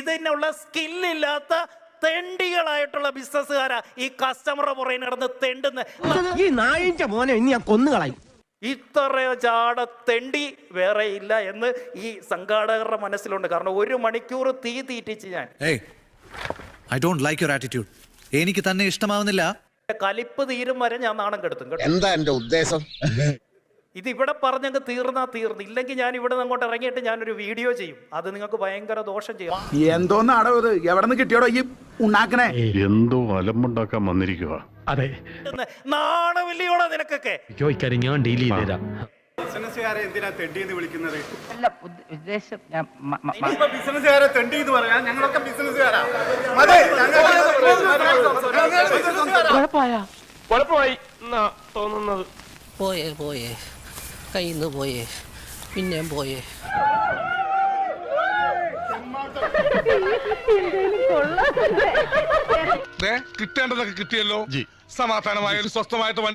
ഇതിനുള്ള സ്കില്ലില്ലാത്ത തെണ്ടികളായിട്ടുള്ള ബിസിനസ്സുകാരാ ഈ കസ്റ്റമറെ പുറകെ നടന്ന് തെണ്ടുന്ന. ഈ നായിന്റെ മോനെ ഇനി ഞാൻ കൊന്നുകളയും ഇത്ര ചാട തെണ്ടി വേറെ ഇല്ല എന്ന് ഈ സംഘാടകരുടെ മനസ്സിലുണ്ട്. കാരണം ഒരു മണിക്കൂർ തീ തീറ്റിച്ച് ഞാൻ. I don't like your attitude എനിക്ക് തന്നെ ഇഷ്ടമാവുന്നില്ല. കലിപ്പ് തീരും വരെ ഞാൻ നാണം കെടുത്തും എന്താ എന്റെ ഉദ്ദേശം? ഇത് ഇവിടെ പറഞ്ഞങ്ങ് തീർന്നാ തീർന്നു ഇല്ലെങ്കിൽ ഞാൻ ഇവിടെ നിന്ന് അങ്ങോട്ട് ഇറങ്ങിയിട്ട് ഞാനൊരു വീഡിയോ ചെയ്യും അത് നിങ്ങൾക്ക് ഭയങ്കര ദോഷം ചെയ്യും എന്തോന്നാണോ ഇത് എവിടെ നിന്ന് കിട്ടിയോടോ ഈ ഉണ്ടാക്കണേ എന്തോ അലമ്പുണ്ടാക്കാൻ വന്നിരിക്കുക അതെ എന്ന് നിനക്കൊക്കെ ചോദിക്കാരും ഞാൻ ഡീൽ ചെയ്തേരാ ബിസിനസ്സുകാരെ എന്തിനാ തെണ്ടി എന്ന് വിളിക്കുന്നത് ഉദ്ദേശം ബിസിനസ്സുകാരെ തെണ്ടി എന്ന് പറയാൻ ഞങ്ങളൊക്കെ ബിസിനസ്സുകാരാ കുഴപ്പമായി എന്നാ തോന്നുന്നത് പോയേ പോയേ കയ്യിന്ന് പോയേ. പിന്നെയും പോയേ. കിട്ടേണ്ടതൊക്കെ കിട്ടിയല്ലോ. സമാധാനമായ ഒരു സ്വസ്ഥമായിട്ട് വണ്ടി